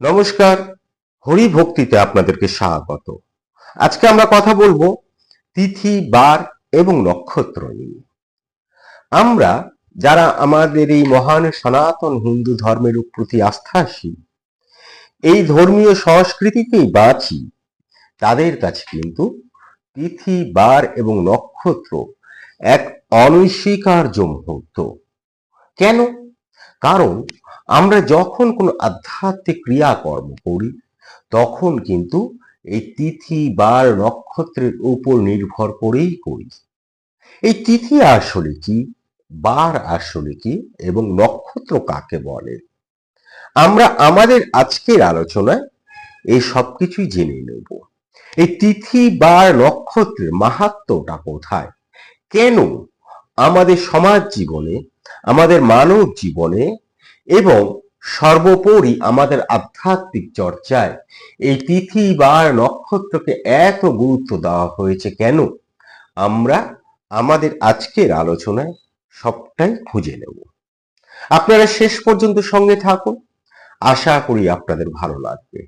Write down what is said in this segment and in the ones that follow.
নমস্কার, হরি ভক্তিতে আপনাদেরকে স্বাগত। আজকে আমরা কথা বলব তিথি, বার এবং নক্ষত্র নিয়ে। আমরা যারা আমাদের এই মহান সনাতন হিন্দু ধর্মের প্রতি আস্থাশীল, এই ধর্মীয় সংস্কৃতিতেই বাঁচি, তাদের কাছে কিন্তু তিথি, বার এবং নক্ষত্র এক অনস্বীকার্য মুহূর্ত। কেন? কারণ আমরা যখন কোনো আধ্যাত্মিক ক্রিয়াকর্ম করি, তখন কিন্তু এই তিথি বার নক্ষত্রের উপর নির্ভর করেই করি। এই তিথি আসলে কি, বার আসলে কি, এবং নক্ষত্র কাকে বলে? আমরা আমাদের আজকের আলোচনায় এই সব কিছুই জেনে নেব। এই তিথি বার নক্ষত্রের মাহাত্মটা কোথায়? কেন আমাদের সমাজ জীবনে, আমাদের মানব জীবনে এবং সর্বোপরি আমাদের আধ্যাত্মিক চর্চায় এই তিথি বা নক্ষত্রকে এত গুরুত্ব দেওয়া হয়েছে কেন? আমরা আমাদের আজকের আলোচনায় সবটাই খুঁজে নেব। আপনারা শেষ পর্যন্ত সঙ্গে থাকুন। আশা করি আপনাদের ভালো লাগবে।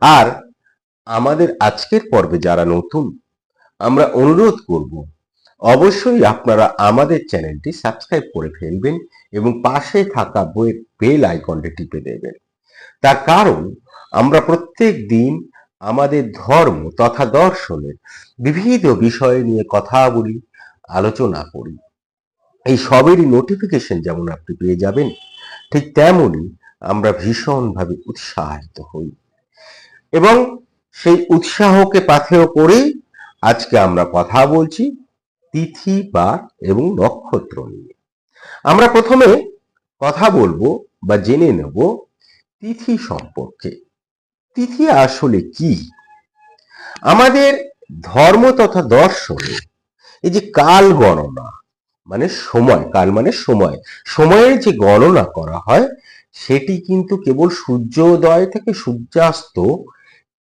আর আমাদের আজকের পর্বে যারা নতুন, আমরা অনুরোধ করব অবশ্যই আপনারা আমাদের চ্যানেলটি সাবস্ক্রাইব করে ফেলবেন এবং পাশে থাকা বইয়ের বেল আইকনটি টিপে দেবেন। তার কারণ, আমরা প্রত্যেক দিন আমাদের ধর্ম তথা দর্শনের বিবিধ বিষয় নিয়ে কথা বলি, আলোচনা করি। এই সবেরই নোটিফিকেশন যেমন আপনি পেয়ে যাবেন, ঠিক তেমনই আমরা ভীষণভাবে উৎসাহিত হই। এবং সেই উৎসাহকে পাথেয় করেই আজকে আমরা কথা বলছি। তিথি, বার এবং নক্ষত্র নিয়ে। আমরা প্রথমে কথা বলব বা জেনে নেব তিথি সম্পর্কে। তিথি আসলে কি? আমাদের ধর্ম তথা দর্শনে এই যে কাল গণনা মানে সময়, কাল মানে সময়, সময়ের যে গণনা করা হয়, সেটি কিন্তু কেবল সূর্যোদয় থেকে সূর্যাস্ত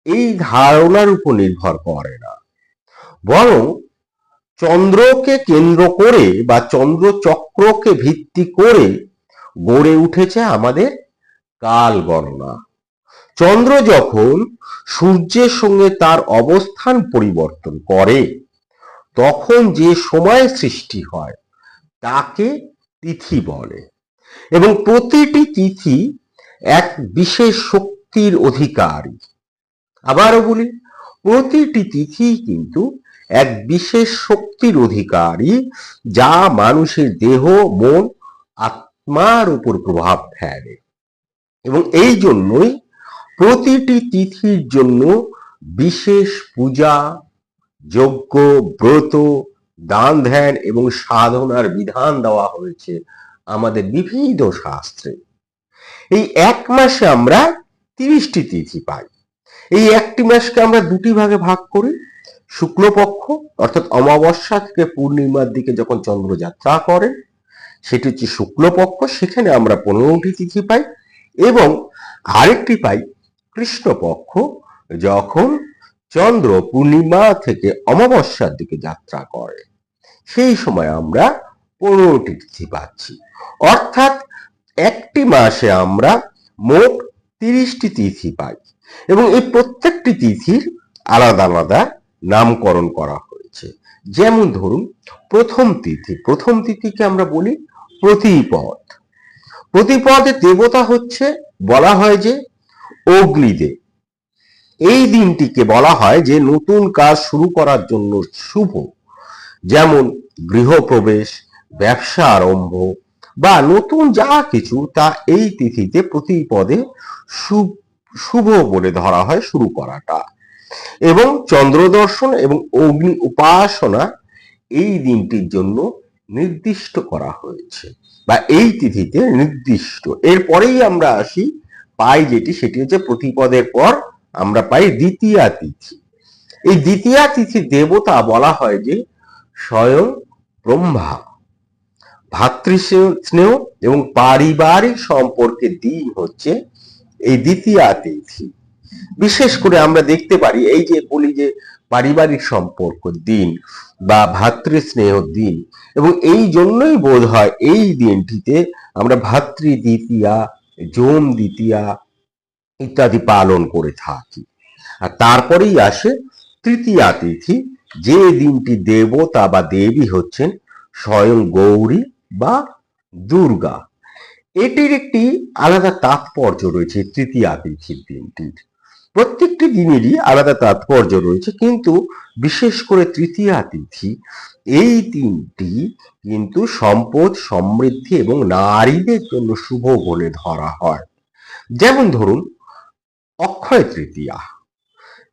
এই ধারণার উপর নির্ভর করে না। বরং চন্দ্রকে কেন্দ্র করে বা চন্দ্র চক্রকে ভিত্তি করে গড়ে উঠেছে আমাদের কাল গণনা চন্দ্র যখন সূর্যের সঙ্গে তার অবস্থান পরিবর্তন করে, তখন যে সময় সৃষ্টি হয়, তাকে তিথি বলে। এবং প্রতিটি তিথি এক বিশেষ শক্তির অধিকারী। আবারও বলি, প্রতিটি তিথি কিন্তু এক বিশেষ শক্তির অধিকারী, যা মানুষের দেহ, মন, আত্মার উপর প্রভাব ফেলে। এবং এই জন্যই প্রতিটি তিথির জন্য বিশেষ পূজা, যজ্ঞ, ব্রত, দান ধ্যান এবং সাধনার বিধান দেওয়া হয়েছে আমাদের বিবিধ শাস্ত্রে। এই এক মাসে আমরা তিরিশটি তিথি পাই। এই একটি মাসকে আমরা দুটি ভাগে ভাগ করি। শুক্লপক্ষ, অর্থাৎ অমাবস্যা থেকে পূর্ণিমার দিকে যখন চন্দ্র যাত্রা করে সেটি হচ্ছে শুক্লপক্ষ, সেখানে আমরা পনেরোটি তিথি পাই এবং আরেকটি পাই কৃষ্ণপক্ষ, যখন চন্দ্র পূর্ণিমা থেকে অমাবস্যার দিকে যাত্রা করে। সেই সময় আমরা পনেরোটি তিথি পাচ্ছি। অর্থাৎ একটি মাসে আমরা মোট তিরিশটি তিথি পাই এবং এই প্রত্যেকটি তিথির আলাদা আলাদা নামকরণ করা হয়েছে। যেমন ধরুন, প্রথম তিথি। প্রথম তিথিকে আমরা বলি প্রতিপদ। প্রতিপদের দেবতা হচ্ছে বলা হয় যে অগ্নিদেব। এই দিনটিকে বলা হয় যে নতুন কাজ শুরু করার জন্য শুভ। যেমন গৃহপ্রবেশ, ব্যবসা আরম্ভ বা নতুন যা কিছু তা এই তিথিতে প্রতিপদে শুভ বলে ধরা হয় শুরু করাটা। এবং চন্দ্র দর্শন এবং অগ্নি উপাসনা এই দিনটির জন্য নির্দিষ্ট করা হয়েছে বা এই তিথিতে নির্দিষ্ট। এরপরেই আমরা আসি, পাই যেটি, সেটি হচ্ছে প্রতিপদের পর আমরা পাই দ্বিতীয়া তিথি। এই দ্বিতীয়া তিথি দেবতা বলা হয় যে স্বয়ং ব্রহ্মা। ভাতৃস্নেহ এবং পারিবারিক সম্পর্কের দিন হচ্ছে এই দ্বিতীয়া তিথি। বিশেষ করে আমরা দেখতে পারি, এই যে বলি যে পারিবারিক সম্পর্ক, দিন বা ভাতৃস্নেহ দিন, এবং এই জন্যই বোধ হয় এই দিনটিতে আমরা ভাতৃ দ্বিতীয়া যৌম দ্বিতীয়া ইত্যাদি পালন করে থাকি। আর তারপরেই আসে তৃতীয়া তিথি, যে দিনটি দেবতা বা দেবী হচ্ছেন স্বয়ং গৌরী বা দুর্গা। এটির একটি আলাদা তাৎপর্য রয়েছে তৃতীয়া তিথির দিনটির। প্রত্যেকটি দিনেরই আলাদা তাৎপর্য রয়েছে, কিন্তু বিশেষ করে তৃতীয়া তিথি, এই দিনটি কিন্তু সম্পদ, সমৃদ্ধি এবং নারীদের জন্য শুভ বলে ধরা হয়। যেমন ধরুন, অক্ষয় তৃতীয়া,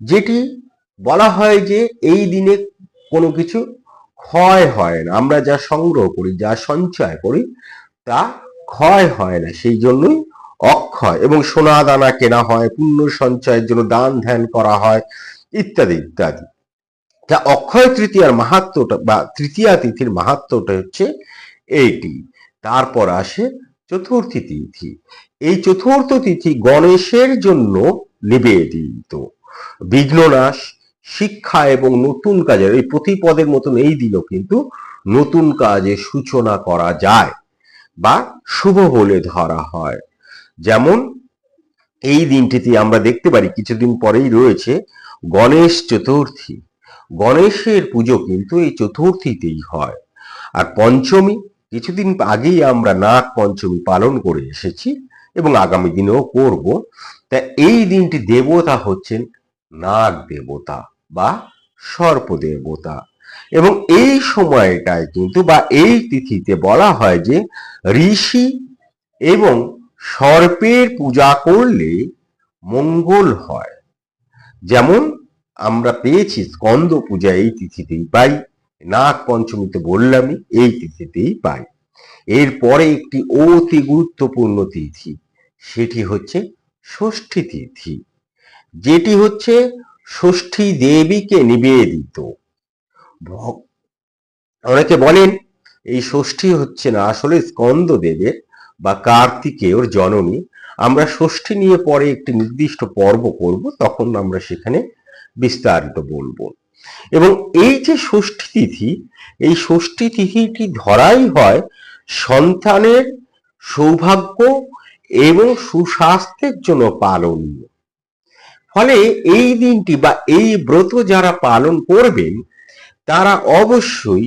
যেটি বলা হয় যে এই দিনে কোনো কিছু ক্ষয় হয় না। আমরা যা সংগ্রহ করি, যা সঞ্চয় করি, তা ক্ষয় হয় না। সেই জন্যই অক্ষয় এবং সোনা দানা কেনা হয়, পুণ্য সঞ্চয়ের জন্য দান ধ্যান করা হয়, ইত্যাদি ইত্যাদি। তা অক্ষয় তৃতীয়ার মাহাত্মটা বা তৃতীয়া তিথির মাহাত্মটা হচ্ছে এইটি। তারপর আসে চতুর্থী তিথি। এই চতুর্থ তিথি গণেশের জন্য নিবেদিত। বিঘ্ননাশ, শিক্ষা এবং নতুন কাজের, এই প্রতিপদের মতন এই দিনও কিন্তু নতুন কাজে সূচনা করা যায় বা শুভ বলে ধরা হয়। যেমন এই দিনটিতে আমরা দেখতে পারি কিছুদিন পরেই রয়েছে গণেশ চতুর্থী। গণেশের পুজো কিন্তু এই চতুর্থীতেই হয়। আর পঞ্চমী, কিছুদিন আগেই আমরা নাগ পঞ্চমী পালন করে এসেছি এবং আগামী দিনেও করব। তা এই দিনটি দেবতা হচ্ছেন নাগ দেবতা বা সর্প দেবতা। এবং এই সময়টায় কিন্তু বা এই তিথিতে বলা হয় যে ঋষি এবং সর্পের পূজা করলে মঙ্গল হয়। যেমন আমরা পেয়েছি স্কন্দ পূজা এই তিথিতেই পাই, নাগ পঞ্চমীতে বললামই এই তিথিতেই পাই। এরপরে একটি অতি গুরুত্বপূর্ণ তিথি, সেটি হচ্ছে ষষ্ঠী তিথি। যেটি হচ্ছে ষষ্ঠী দেবীকে নিবেদিত। অনেকে বলেন এই ষষ্ঠী হচ্ছে না, আসলে স্কন্দ দেবের বা কার্তিকেয়র জননী, আমরা ষষ্ঠী নিয়ে পরে একটি নির্দিষ্ট পর্ব করব, তখন আমরা সেখানে বিস্তারিত বলব। এবং এই যে ষষ্ঠী তিথি, এই ষষ্ঠী তিথিটি ধরাই হয় সন্তানের সৌভাগ্য এবং সুস্বাস্থ্যের জন্য পালনীয় ফলে এই দিনটি বা এই ব্রত যারা পালন করবেন, তারা অবশ্যই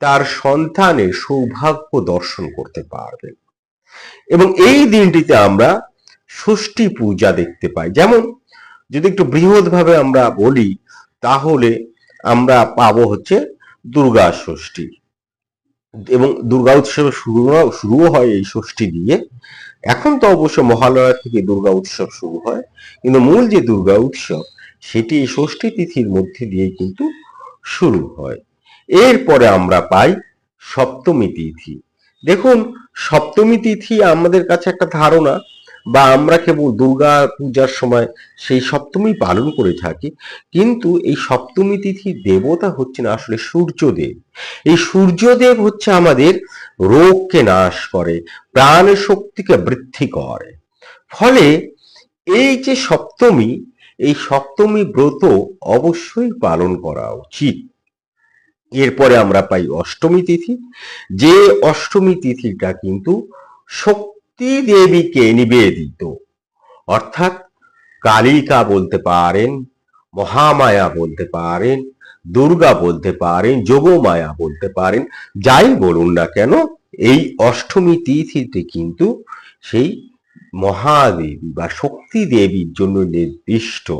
তার সন্তানের সৌভাগ্য দর্শন করতে পারবেন। এবং এই দিনটিতে আমরা ষষ্ঠী পূজা দেখতে পাই। যেমন, যদি একটু বৃহৎভাবে আমরা বলি, তাহলে আমরা পাবো হচ্ছে দুর্গা ষষ্ঠী। এবং দুর্গা উৎসব শুরু শুরুও হয় এই ষষ্ঠী দিয়ে। এখন তো অবশ্য মহালয়া থেকে দুর্গা উৎসব শুরু হয়। কিন্তু মূল যে দুর্গা উৎসব, সেটি এই ষষ্ঠী তিথির মধ্যে দিয়ে কিন্তু শুরু হয়। এরপরে আমরা পাই সপ্তমী তিথি। দেখুন, সপ্তমী তিথি আমাদের কাছে একটা ধারণা, বা আমরা কেবল দুর্গা পূজার সময় সেই সপ্তমী পালন করে থাকি, কিন্তু এই সপ্তমী তিথি দেবতা হচ্ছেন আসলে সূর্যদেব। এই সূর্যদেব হচ্ছে আমাদের রোগকে নাশ করে প্রাণ শক্তিকে বৃদ্ধি করে। ফলে এই যে সপ্তমী, এই সপ্তমী ব্রত অবশ্যই পালন করা উচিত। এরপরে আমরা পাই অষ্টমী তিথি। যে অষ্টমী তিথিটা কিন্তু শক্তি দেবীকে নিবেদিত। অর্থাৎ কালিকা বলতে পারেন, মহামায়া বলতে পারেন, দুর্গা বলতে পারেন, যোগমায়া বলতে পারেন, যাই বলুন না কেন, এই অষ্টমী তিথিতে কিন্তু সেই মহাদেবী বা শক্তি দেবীর জন্য নির্দিষ্ট।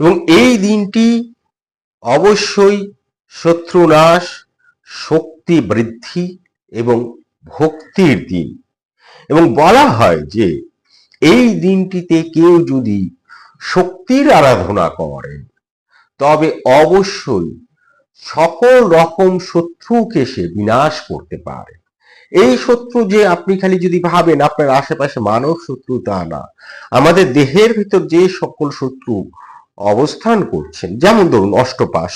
এবং এই দিনটি অবশ্যই শত্রুনাশ, শক্তি বৃদ্ধি এবং ভক্তির দিন। এবং বলা হয় যে, এই দিনটিতে কেউ যদি শক্তির আরাধনা করেন তবে অবশ্যই সকল রকম শত্রুকে সে বিনাশ করতে পারে। এই শত্রু যে আপনি খালি যদি ভাবেন, আপনার আশেপাশে মানব শত্রু তা না। আমাদের দেহের ভিতর যে সকল শত্রু অবস্থান করছেন, যেমন ধরুন অষ্টপাশ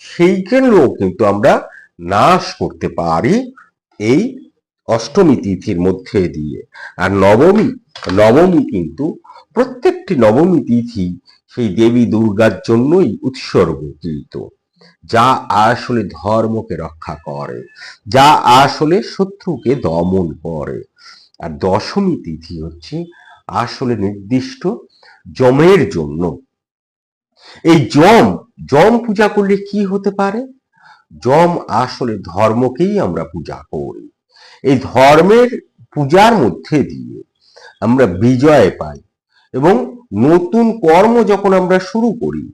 সেইগুলোও কিন্তু আমরা নাশ করতে পারি এই অষ্টমী তিথির মধ্যে দিয়ে। আর নবমী নবমী কিন্তু প্রত্যেকটি নবমী তিথি সেই দেবী দুর্গার জন্যই উৎসর্গকৃত, যা আসলে ধর্মকে রক্ষা করে, যা আসলে শত্রুকে দমন করে। আর দশমী তিথি হচ্ছে আসলে নির্দিষ্ট যমের জন্য এই যম যম পূজা করলে কি হতে পারে? যম আসলে ধর্মকেই আমরা পূজা করি। এই ধর্মের পূজার মধ্যে দিয়ে আমরা বিজয় পাই এবং নতুন কর্ম যখন আমরা শুরু করি,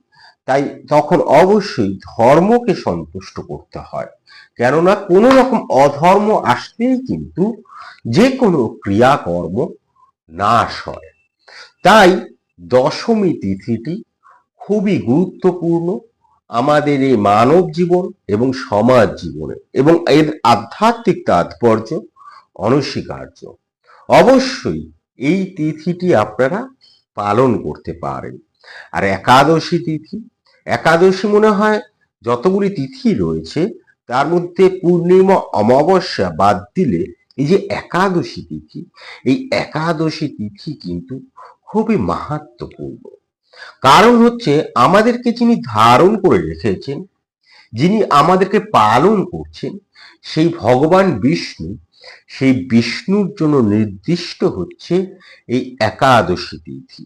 তাই তখন অবশ্যই ধর্মকে সন্তুষ্ট করতে হয়। কেননা কোনো রকম অধর্ম আসলেই কিন্তু যে কোনো ক্রিয়াকর্ম নাশ হয়। তাই দশমী তিথিটি খুবই গুরুত্বপূর্ণ আমাদের এই মানব জীবন এবং সমাজ জীবনে এবং এর আধ্যাত্মিক তাৎপর্য, অনস্বীকার্য। অবশ্যই এই তিথিটি আপনারা পালন করতে পারেন। আর একাদশী তিথি, একাদশী মনে হয় যতগুলি তিথি রয়েছে, তার মধ্যে পূর্ণিমা, অমাবস্যা বাদ দিলে এই যে একাদশী তিথি, এই একাদশী তিথি কিন্তু খুবই মাহাত্মপূর্ণ কারণ হচ্ছে আমাদেরকে যিনি ধারণ করে রেখেছেন, যিনি আমাদেরকে পালন করছেন, সেই ভগবান বিষ্ণু, সেই বিষ্ণুর জন্য নির্দিষ্ট হচ্ছে এই একাদশী তিথি।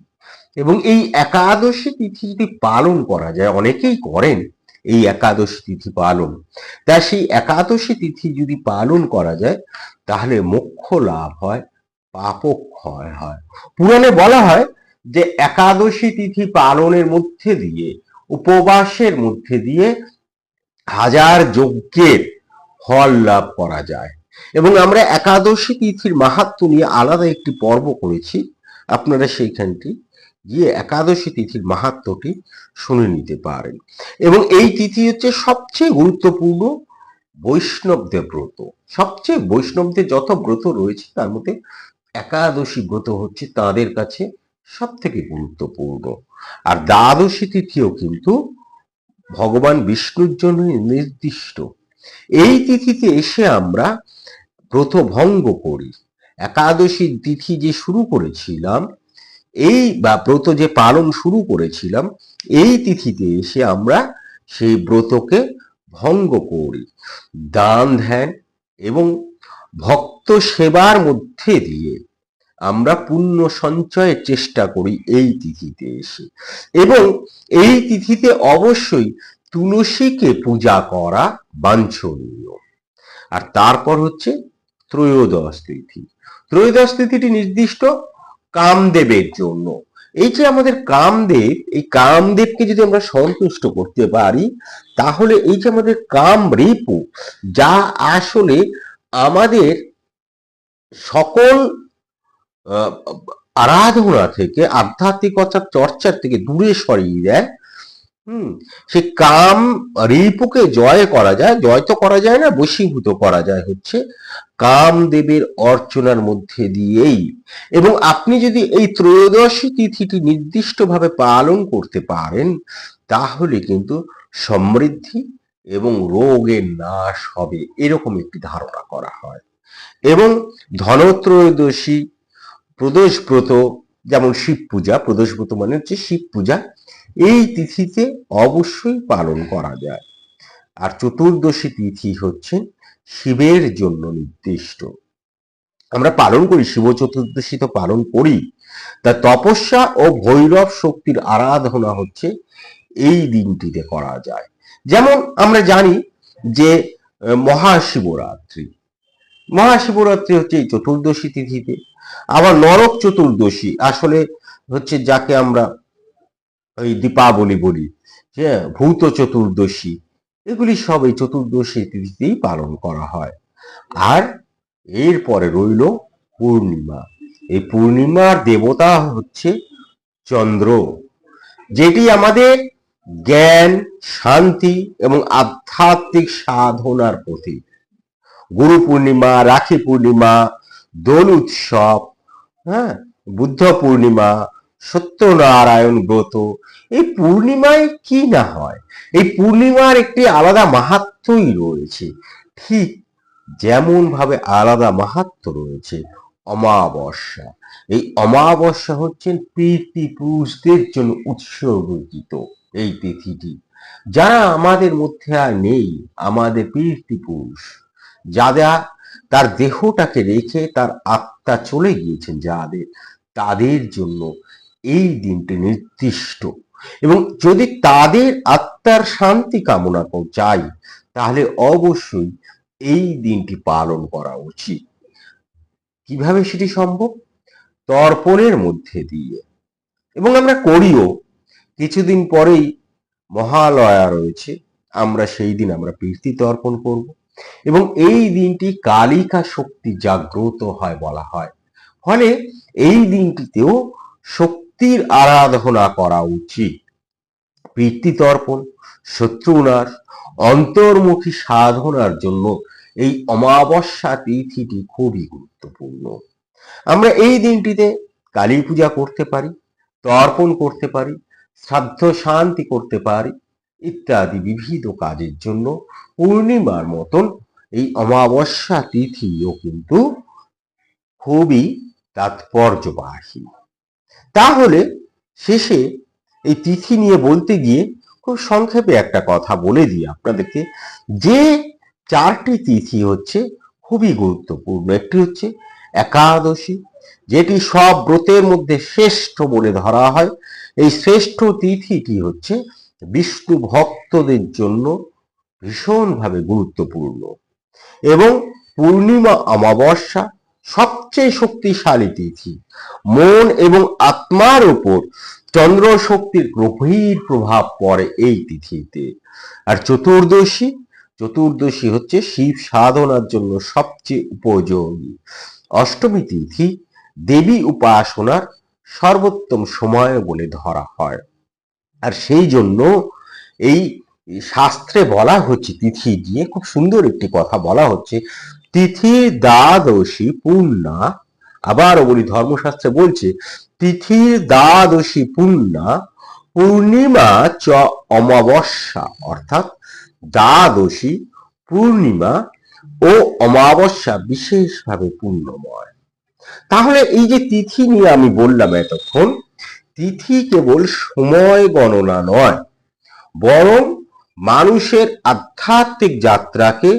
এবং এই একাদশী তিথি যদি পালন করা যায়, অনেকেই করেন এই একাদশী তিথি পালন। তা সেই একাদশী তিথি যদি পালন করা যায়, তাহলে মোক্ষ লাভ হয়, পাপক্ষয় হয়। পুরাণে বলা হয় যে একাদশী তিথি পালনের মধ্যে দিয়ে, উপবাসের মধ্যে দিয়ে হাজার যজ্ঞের ফল লাভ করা যায়। এবং আমরা একাদশী তিথির মাহাত্ম নিয়ে আলাদা একটি পর্ব করেছি। আপনারা সেইখানটি গিয়ে একাদশী তিথির মাহাত্মটি শুনে নিতে পারেন। এবং এই তিথি হচ্ছে সবচেয়ে গুরুত্বপূর্ণ বৈষ্ণবদের ব্রত। সবচেয়ে বৈষ্ণবদের যত ব্রত রয়েছে, তার মধ্যে একাদশী ব্রত হচ্ছে তাদের কাছে সব থেকে গুরুত্বপূর্ণ। আর দ্বাদশী তিথিও কিন্তু ভগবান বিষ্ণুর জন্য নির্দিষ্ট। এই তিথিতে এসে আমরা ব্রত ভঙ্গ করি। একাদশী তিথি যে শুরু করেছিলাম, এই বা ব্রত যে পালন শুরু করেছিলাম, এই তিথিতে এসে আমরা সেই ব্রতকে ভঙ্গ করি। দান ধ্যান এবং ভক্ত সেবার মধ্যে দিয়ে আমরা পুণ্য সঞ্চয়ের চেষ্টা করি এই তিথিতে এসে। এবং এই তিথিতে অবশ্যই তুলসীকে পূজা করা বাঞ্ছনীয়। আর তারপর হচ্ছে ত্রয়োদশ তিথি। ত্রয়োদশ তিথিটি নির্দিষ্ট কামদেবের জন্য। এই যে আমাদের কামদেব, এই কামদেবকে যদি আমরা সন্তুষ্ট করতে পারি, তাহলে এই যে আমাদের কাম রিপু, যা আসলে আমাদের সকল আরাধনা থেকে আধ্যাত্মিকতার চর্চার থেকে দূরে সরিয়ে দেয়। হুম, সে কাম রিপুকে জয় করা যায়, জয় তো করা যায় না, বশীভূত করা যায় হচ্ছে কামদেবের অর্চনার মধ্যে দিয়েই। এবং আপনি যদি এই ত্রয়োদশী তিথিটি নির্দিষ্টভাবে পালন করতে পারেন, তাহলে কিন্তু সমৃদ্ধি এবং রোগের নাশ হবে, এরকম একটি ধারণা করা হয়। এবং ধনত্রয়োদশী প্রদোষব্রত, যেমন শিব পূজা, প্রদোষব্রত মানে হচ্ছে শিব পূজা, এই তিথিতে অবশ্যই পালন করা যায়। আর চতুর্দশী তিথি হচ্ছে শিবের জন্য নির্দিষ্ট। আমরা পালন করি, শিব চতুর্দশী তো পালন করি। তা তপস্যা ও ভৈরব শক্তির আরাধনা হচ্ছে এই দিনটিতে করা যায়। যেমন আমরা জানি যে, মহাশিবরাত্রি। মহাশিবরাত্রি হচ্ছে এই চতুর্দশী তিথিতে আবার নরক চতুর্দশী, আসলে হচ্ছে যাকে আমরা ওই দীপাবলি বলি হ্যাঁ ভূত চতুর্দশী, এগুলি সব এই চতুর্দশী তিথিতেই পালন করা হয়। আর এরপরে রইল পূর্ণিমা। এই পূর্ণিমার দেবতা হচ্ছে চন্দ্র, যেটি আমাদের জ্ঞান, শান্তি এবং আধ্যাত্মিক সাধনার প্রতীক। গুরু পূর্ণিমা, রাখি পূর্ণিমা দোল উৎসব হ্যাঁ? বুদ্ধ পূর্ণিমা, সত্যনারায়ণ ব্রত, এই পূর্ণিমায় কি না হয়? এই পূর্ণিমার একটি আলাদা মাহাত্মই রয়েছে। ঠিক যেমন ভাবে আলাদা মাহাত্ম রয়েছে অমাবস্যা। এই অমাবস্যা হচ্ছেন পুরুষদের জন্য উৎসর্গিত এই তিথিটি। যারা আমাদের মধ্যে আর নেই, আমাদের পীর্তি পুরুষ, যারা তার দেহটাকে রেখে তার আত্মা চলে গিয়েছেন যাদের, তাদের জন্য এই দিনটি নির্দিষ্ট। এবং যদি তাদের আত্মার শান্তি কামনা চাই, তাহলে অবশ্যই এই দিনটি পালন করা উচিত। কীভাবে সেটি সম্ভব? তর্পণের মধ্যে দিয়ে। এবং আমরা করিও। কিছুদিন পরেই মহালয়া রয়েছে। আমরা সেই দিন আমরা প্রীতি তর্পণ করব। এবং এই দিনটি কালিকা শক্তি জাগ্রত হয় বলা হয়। ফলে এই দিনটিতেও শক্তির আরাধনা করা উচিত। প্রীতি তর্পণ শত্রুনাশ, অন্তর্মুখী সাধনার জন্য এই অমাবস্যা তিথিটি খুবই গুরুত্বপূর্ণ। আমরা এই দিনটিতে কালী পূজা করতে পারি, তর্পণ করতে পারি, শ্রাদ্ধ শান্তি করতে পারি ইত্যাদি বিবিধ কাজের জন্য পূর্ণিমার মতন এই অমাবস্যা তিথিও কিন্তু খুবই তাৎপর্যবাহী। তাহলে শেষে এই তিথি নিয়ে বলতে গিয়ে খুব সংক্ষেপে একটা কথা বলে দিই আপনাদেরকে। যে চারটি তিথি হচ্ছে খুবই গুরুত্বপূর্ণ। একটি হচ্ছে একাদশী, যেটি সব ব্রতের মধ্যে শ্রেষ্ঠ বলে ধরা হয়। এই শ্রেষ্ঠ তিথিটি হচ্ছে বিষ্ণু ভক্তদের জন্য ভীষণভাবে গুরুত্বপূর্ণ। এবং পূর্ণিমা অমাবস্যা সবচেয়ে শক্তিশালী তিথি। মন এবং আত্মার উপর চন্দ্র শক্তির গভীর প্রভাব পড়ে এই তিথিতে। আর চতুর্দশী চতুর্দশী হচ্ছে শিব সাধনার জন্য সবচেয়ে উপযোগী। অষ্টমী তিথি দেবী উপাসনার সর্বোত্তম সময় বলে ধরা হয়। আর সেই জন্য এই শাস্ত্রে বলা হচ্ছে, তিথি দিয়ে খুব সুন্দর একটি কথা বলা হচ্ছে, তিথি দ্বাদশী পূর্ণা। আবার বলি ধর্মশাস্ত্রে বলছে, তিথি দ্বাদশী পূর্ণা পূর্ণিমা চ অমাবস্যা, অর্থাৎ দ্বাদশী পূর্ণিমা ও অমাবস্যা বিশেষভাবে পূর্ণময়। তাহলে এই যে তিথি নিয়ে আমি বললাম এতক্ষণ তিথি কেবল সময় গণনা নয়, বরং মানুষের আধ্যাত্মিক যাত্রাকে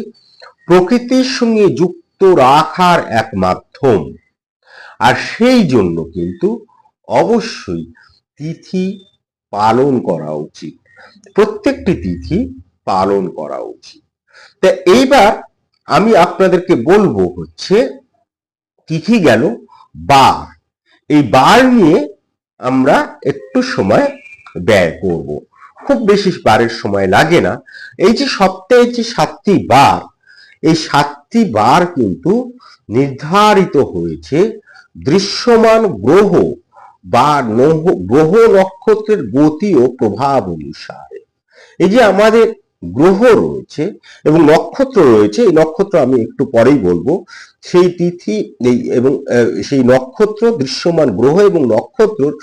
প্রকৃতির সঙ্গে যুক্ত রাখার এক মাধ্যম। আর সেই জন্য কিন্তু অবশ্যই তিথি পালন করা উচিত। প্রত্যেকটি তিথি পালন করা উচিত। তা এইবার আমি আপনাদেরকে বলব হচ্ছে, তিথি গেল বার। এই বার নিয়ে আমরা একটু সময় ব্যয় করব। খুব বেশি বারের সময় লাগে না। এই যে সপ্তাহে যে সাতটি বার, এই সাতটি বার কিন্তু নির্ধারিত হয়েছে দৃশ্যমান গ্রহ বা গ্রহ নক্ষত্রের গতি ও প্রভাব অনুসারে। এই যে আমাদের গ্রহ রয়েছে এবং নক্ষত্র রয়েছে। এই নক্ষত্র আমি একটু পরেই বলব। সেই তিথি, এই এবং সেই নক্ষত্র দৃশ্যমান গ্রহ এবং নক্ষত্রর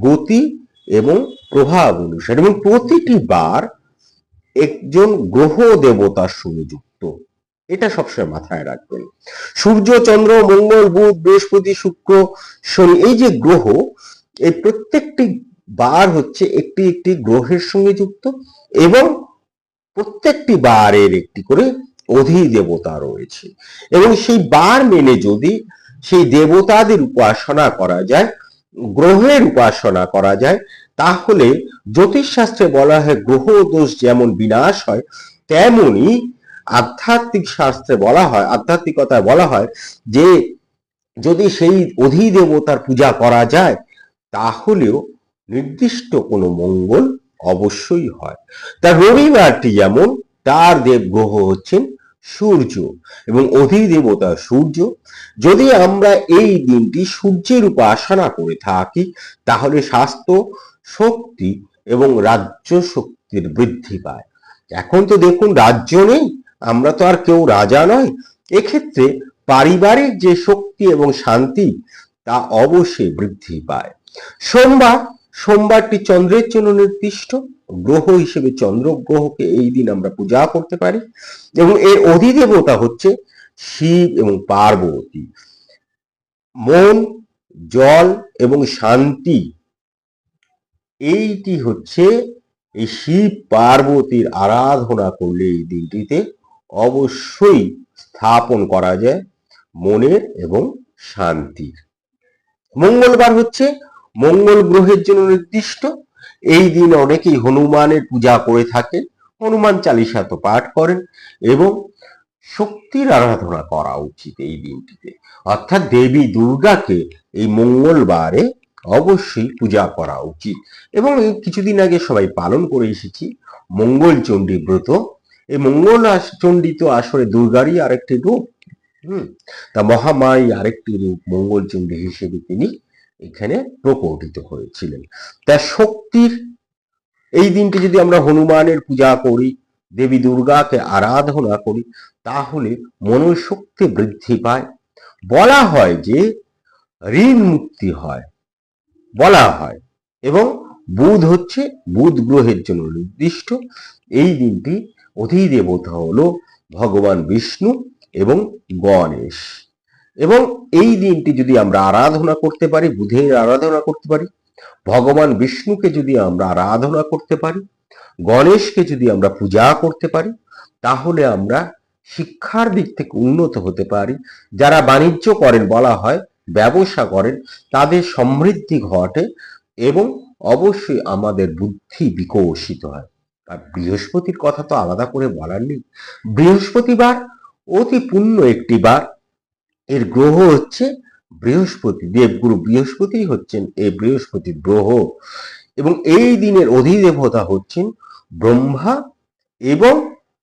গতি এবং প্রভাব অনুসারে এবং প্রতিটি বার একজন গ্রহ দেবতার সঙ্গে যুক্ত এটা সবসময় মাথায় রাখবেন। সূর্য, চন্দ্র, মঙ্গল, বুধ, বৃহস্পতি, শুক্র, শনি, এই যে গ্রহ, এই প্রত্যেকটি বার হচ্ছে একটি একটি গ্রহের সঙ্গে যুক্ত এবং প্রত্যেকটি বারের একটি করে অধিদেবতা রয়েছে। এবং সেই বার মেনে যদি সেই দেবতাদের উপাসনা করা যায়, গ্রহের উপাসনা করা যায়, তাহলে জ্যোতিষশাস্ত্রে বলা হয় গ্রহ দোষ যেমন বিনাশ হয়, তেমনি আধ্যাত্মিক শাস্ত্রে বলা হয়, আধ্যাত্মিকতায় বলা হয় যে যদি সেই অধিদেবতার পূজা করা যায়, তাহলেও নির্দিষ্ট কোনো মঙ্গল অবশ্যই হয়। তার রবিবারটি যেমন, তার দেব গ্রহ হচ্ছেন সূর্য এবং অধিদেবতা সূর্য। যদি আমরা এই দিনটি সূর্যের উপাসনা করে থাকি, তাহলে স্বাস্থ্য, শক্তি এবং রাজ্য শক্তির বৃদ্ধি পায়। এখন তো দেখুন, রাজ্য নেই, আমরা তো আর কেউ রাজা নয়। এক্ষেত্রে পারিবারিক যে শক্তি এবং শান্তি, তা অবশ্যই বৃদ্ধি পায়। সোমবার সোমবারটি চন্দ্রের জন্য নির্দিষ্ট, গ্রহ হিসেবে চন্দ্র গ্রহকে এই দিন আমরা পূজা করতে পারি। এবং এর অধিদেবতা হচ্ছে শিব এবং পার্বতী। মন, জল এবং শান্তি, এইটি হচ্ছে এই শিব পার্বতীর আরাধনা করলে এই দিনটিতে অবশ্যই স্থাপন করা যায় মনের এবং শান্তির। মঙ্গলবার হচ্ছে মঙ্গল গ্রহের জন্য নির্দিষ্ট। এই দিন অনেকেই হনুমানের পূজা করে থাকেন, হনুমান চালিসা তো পাঠ করেন এবং শক্তির আরাধনা করা উচিত এই দিনটিতে। অর্থাৎ দেবী দুর্গাকে এই মঙ্গলবারে অবশ্যই পূজা করা উচিত। এবং কিছুদিন আগে সবাই পালন করে এসেছি মঙ্গল চণ্ডী ব্রত। এই মঙ্গল চণ্ডী তো আসলে দুর্গারই আরেকটি রূপ। হুম, তা মহামায়ী আরেকটি রূপ মঙ্গল চণ্ডী হিসেবে তিনি এখানে প্রকটিত হয়েছিলেন। তা শক্তির এই দিনটি যদি আমরা হনুমানের পূজা করি, দেবী দুর্গাকে আরাধনা করি, তাহলে মনোশক্তি বৃদ্ধি পায়। বলা হয় যে ঋণ মুক্তি হয়। বলা হয়। এবং বুধ হচ্ছে বুধ গ্রহের জন্য নির্দিষ্ট। এই দিনটি অধিদেবতা হলো ভগবান বিষ্ণু এবং গণেশ। এবং এই দিনটি যদি আমরা আরাধনা করতে পারি, বুধের আরাধনা করতে পারি, ভগবান বিষ্ণুকে যদি আমরা আরাধনা করতে পারি, গণেশকে যদি আমরা পূজা করতে পারি, তাহলে আমরা শিক্ষার দিক থেকে উন্নত হতে পারি। যারা বাণিজ্য করেন বলা হয়, ব্যবসা করেন, তাদের সমৃদ্ধি ঘটে এবং অবশ্যই আমাদের বুদ্ধি বিকশিত হয়। আর বৃহস্পতির কথা তো আলাদা করে বলার নেই। বৃহস্পতিবার অতি পূর্ণ একটি বার। এর গ্রহ হচ্ছে বৃহস্পতি দেবগুরু বৃহস্পতি হচ্ছেন এই বৃহস্পতি গ্রহ। এবং এই দিনের অধিদেবতা হচ্ছেন ব্রহ্মা এবং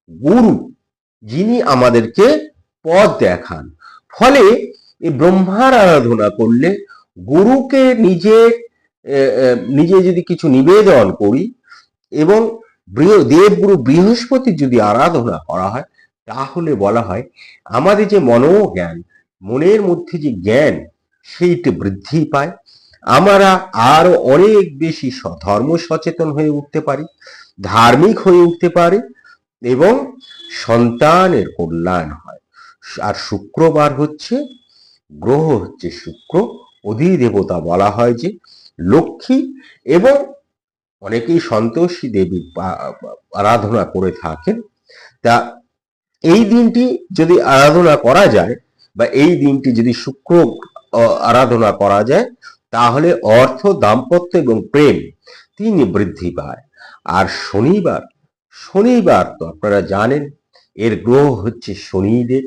গুরু যিনি আমাদেরকে পথ দেখান। ফলে এই ব্রহ্মার আরাধনা করলে গুরুকে নিজে আহ, আহ, নিজে যদি কিছু নিবেদন করি এবং দেবগুরু বৃহস্পতির যদি আরাধনা করা হয় তাহলে বলা হয় আমাদের যে মনোজ্ঞান মনের মধ্যে যে জ্ঞান, সেইটি বৃদ্ধি পায়। আমরা আরও অনেক বেশি ধর্ম সচেতন হয়ে উঠতে পারি, ধার্মিক হয়ে উঠতে পারি এবং সন্তানের কল্যাণ হয়। আর শুক্রবার হচ্ছে, গ্রহ হচ্ছে শুক্র, অধিদেবতা বলা হয় যে লক্ষ্মী এবং অনেকেই সন্তোষী দেবী আরাধনা করে থাকেন। তা এই দিনটি যদি আরাধনা করা যায় বা এই দিনটি যদি শুক্র আরাধনা করা যায়, তাহলে অর্থ, দাম্পত্য এবং প্রেম তিনি বৃদ্ধি পায়। আর শনিবার শনিবার তো আপনারা জানেন, এর গ্রহ হচ্ছে শনিদেব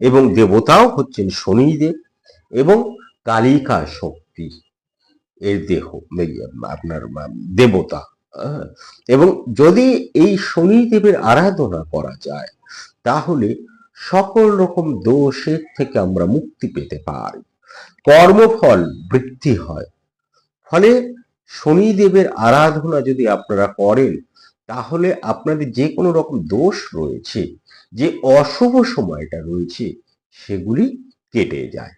এবং দেবতাও হচ্ছেন শনিদেব এবং কালিকা শক্তি, এর দেহ আপনার দেবতা এবং যদি এই শনিদেবের আরাধনা করা যায়, তাহলে সকল রকম দোষের থেকে আমরা মুক্তি পেতে পারি কর্মফল বৃদ্ধি হয়। ফলে শনিদেবের আরাধনা যদি আপনারা করেন, তাহলে আপনাদের যে কোনো রকম দোষ রয়েছে, যে অশুভ সময়টা রয়েছে, সেগুলি কেটে যায়।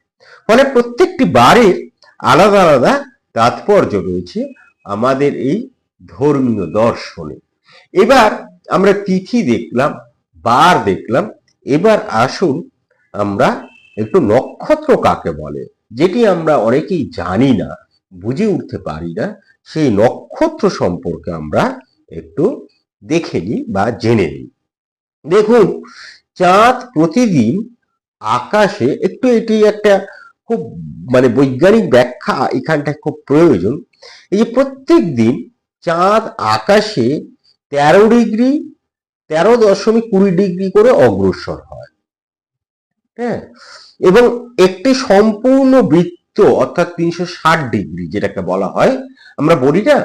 ফলে প্রত্যেকটি বারের আলাদা আলাদা তাৎপর্য রয়েছে আমাদের এই ধর্মীয় দর্শনে। এবার আমরা তিথি দেখলাম, বার দেখলাম এবার আসুন আমরা একটু নক্ষত্র কাকে বলে, যেটি আমরা অনেকেই জানি না, বুঝে উঠতে পারি না, সেই নক্ষত্র সম্পর্কে আমরা একটু দেখে নিই বা জেনে নিই। দেখুন, চাঁদ প্রতিদিন আকাশে, একটু এটি একটা খুব মানে বৈজ্ঞানিক ব্যাখ্যা, এখানটায় খুব প্রয়োজন। এই যে প্রত্যেক দিন চাঁদ আকাশে তেরো ডিগ্রি তেরো দশমিক কুড়ি ডিগ্রি করে অগ্রসর হয়। হ্যাঁ? এবং একটি সম্পূর্ণ বৃত্ত অর্থাৎ তিনশো ষাট ডিগ্রি যেটাকে বলা হয়, আমরা বলি না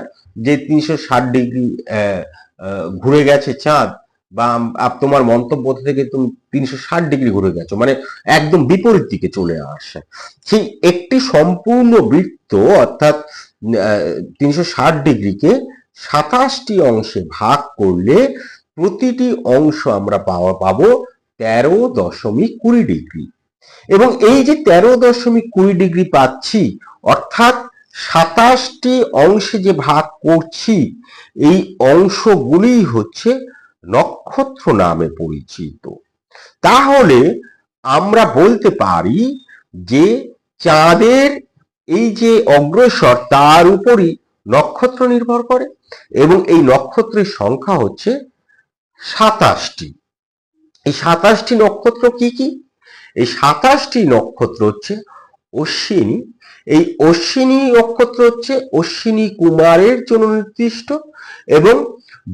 যে তিনশো ষাট ডিগ্রি ঘুরে গেছে চাঁদ বা তোমার মন্তব্য থেকে তুমি তিনশো ষাট ডিগ্রি ঘুরে গেছো মানে একদম বিপরীত দিকে চলে আসে। সেই একটি সম্পূর্ণ বৃত্ত অর্থাৎ তিনশো ষাট ডিগ্রিকে সাতাশটি অংশে ভাগ করলে প্রতিটি অংশ আমরা পাওয়া, পাবো তেরো দশমিক কুড়ি ডিগ্রি। এবং এই যে তেরো দশমিক কুড়ি ডিগ্রি পাচ্ছি, অর্থাৎ সাতাশটি অংশে যে ভাগ করছি, এই অংশগুলি হচ্ছে নক্ষত্র নামে পরিচিত। তাহলে আমরা বলতে পারি যে চাঁদের এই যে অগ্রসর, তার উপরই নক্ষত্র নির্ভর করে এবং এই নক্ষত্রের সংখ্যা হচ্ছে সাতাশটি। এই সাতাশটি নক্ষত্র কি কি? এই সাতাশটি নক্ষত্র হচ্ছে অশ্বিনী। এই অশ্বিনী নক্ষত্র হচ্ছে অশ্বিনী কুমারের জন্য নির্দিষ্ট এবং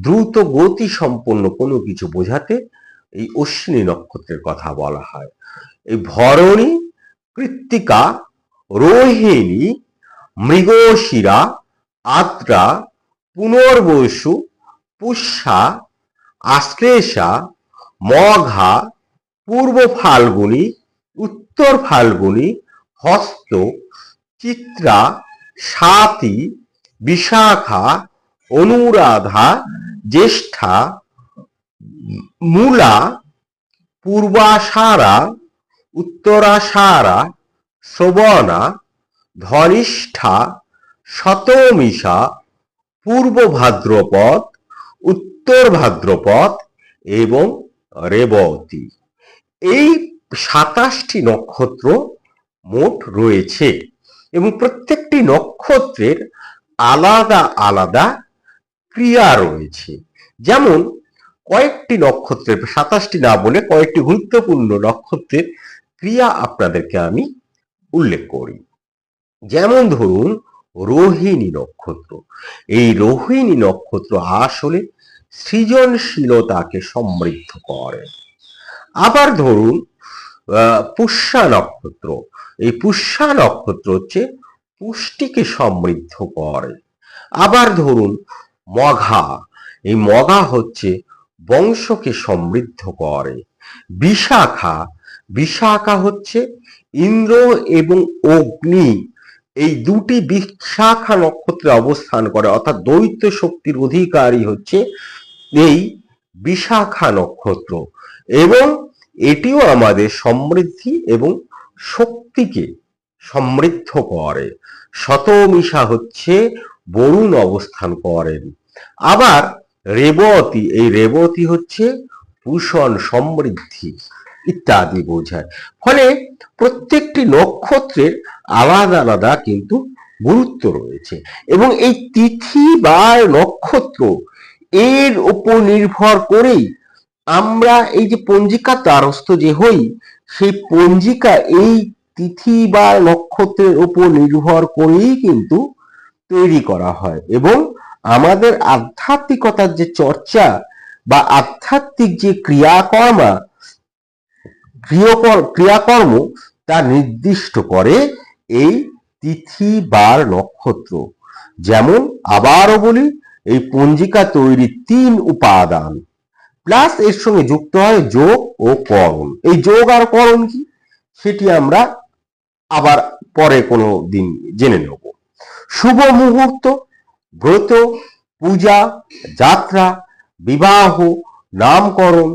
দ্রুত গতি সম্পন্ন কোনো কিছু বোঝাতে এই অশ্বিনী নক্ষত্রের কথা বলা হয়। এই ভরণী, কৃত্তিকা, রোহিণী, মৃগশিরা আদ্রা পুনর্বসু, পুষ্যা আশ্লেষা, মঘা, পূর্ব ফাল্গুনী, উত্তর ফাল্গুনী, হস্ত, চিত্রা, সাতি, বিশাখা, অনুরাধা, জ্যেষ্ঠা, মূলা পূর্বাষাঢ়া উত্তরাষাঢ়া শ্রবণা, ধনিষ্ঠা, শতমিশা, পূর্ব ভাদ্রপদ উত্তর ভাদ্রপদ এবং রেবতী। এই সাতাশটি নক্ষত্র মোট রয়েছে এবং প্রত্যেকটি নক্ষত্রের আলাদা আলাদা ক্রিয়া রয়েছে। যেমন, কয়েকটি নক্ষত্রের, সাতাশটি না বলে কয়েকটি গুরুত্বপূর্ণ নক্ষত্রের ক্রিয়া আপনাদেরকে আমি উল্লেখ করি। যেমন ধরুন, রোহিণী নক্ষত্র। এই রোহিণী নক্ষত্র আসলে সৃজনশীলতাকে সমৃদ্ধ করে। আবার ধরুন পুষ্যা নক্ষত্র। এই পুষ্যা নক্ষত্র হচ্ছে পুষ্টিকে সমৃদ্ধ করে। আবার ধরুন, মঘা। এই মঘা হচ্ছে বংশকে সমৃদ্ধ করে। বিশাখা। বিশাখা হচ্ছে ইন্দ্র এবং অগ্নি। এই দুটি বিশাখা নক্ষত্রে অবস্থান করে, অর্থাৎ দৈত্য শক্তির অধিকারী হচ্ছে এই বিশাখা নক্ষত্র এবং এটিও আমাদের সমৃদ্ধি এবং শক্তিকে সমৃদ্ধ করে। শতমিশা হচ্ছে বরুণ অবস্থান করেন। আবার রেবতী, এই রেবতী হচ্ছে ভূষণ সমৃদ্ধি ইত্যাদি বোঝায়। ফলে প্রত্যেকটি নক্ষত্রের আলাদা আলাদা কিন্তু গুরুত্ব রয়েছে এবং এই তিথি বা নক্ষত্র এর উপর নির্ভর করেই আমরা এই যে পঞ্জিকা দ্বারস্থ যে হই, সেই পঞ্জিকা এই তিথি বা নক্ষত্রের উপর নির্ভর করেই কিন্তু তৈরি করা হয়। এবং আমাদের আধ্যাত্মিকতার যে চর্চা বা আধ্যাত্মিক যে ক্রিয়াকর্মা, ক্রিয়কর- ক্রিয়াকর্ম তা নির্দিষ্ট করে এই তিথি বার নক্ষত্র। যেমন আবারও বলি এই পঞ্জিকা তৈরির তিন উপাদান। প্লাস এর সঙ্গে যুক্ত হয় যোগ ও করণ। এই যোগ আর করণ কি? সেটি আমরা আবার পরে কোনো দিন জেনে নেব। শুভ মুহূর্ত, ব্রত, পূজা, যাত্রা, বিবাহ, নামকরণ,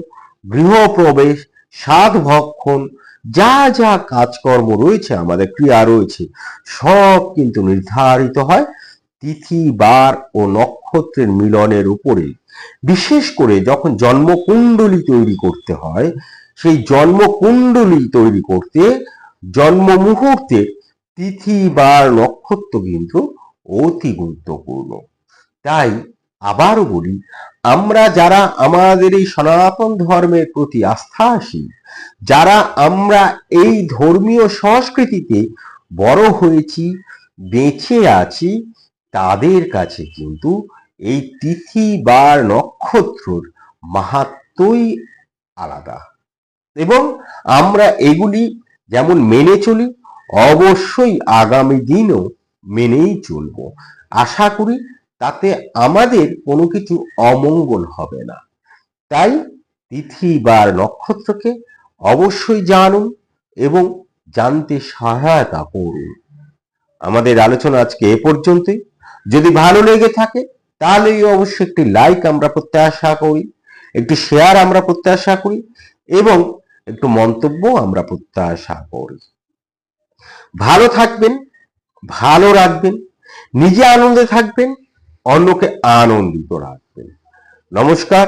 গৃহপ্রবেশ, সাধ ভক্ষণ, যা যা কাজকর্ম রয়েছে, আমাদের ক্রিয়া রয়েছে, সব কিন্তু নির্ধারিত হয় তিথি, বার ও নক্ষত্রের মিলনের উপরে। বিশেষ করে যখন জন্মকুণ্ডলী তৈরি করতে হয়, সেই জন্মকুণ্ডলী তৈরি করতে জন্ম মুহূর্তে তিথি, বার, নক্ষত্র কিন্তু অতি গুরুত্বপূর্ণ। তাই আবারও বলি, আমরা যারা আমাদের এই সনাতন ধর্মের প্রতি আস্থাশী যারা আমরা এই ধর্মীয় সংস্কৃতিতে বড় হয়েছি, বেঁচে আছি তাদের কাছে কিন্তু এই তিথি বা নক্ষত্রর মাহাত্মই আলাদা। এবং আমরা এগুলি যেমন মেনে চলি, অবশ্যই আগামী দিনও মেনেই চলবো। আশা করি তাতে আমাদের কোনো কিছু অমঙ্গল হবে না। তাই তিথি বা নক্ষত্রকে অবশ্যই জানুন এবং জানতে সহায়তা করুন। আমাদের আলোচনা আজকে এ পর্যন্তই। যদি ভালো লেগে থাকে তাহলে অবশ্যই একটি লাইক আমরা প্রত্যাশা করি, একটি শেয়ার আমরা প্রত্যাশা করি, এবং একটু মন্তব্য আমরা প্রত্যাশা করি। ভালো থাকবেন, ভালো রাখবেন, নিজে আনন্দে থাকবেন, অন্যকে আনন্দিত রাখবেন। নমস্কার,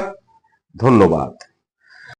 ধন্যবাদ।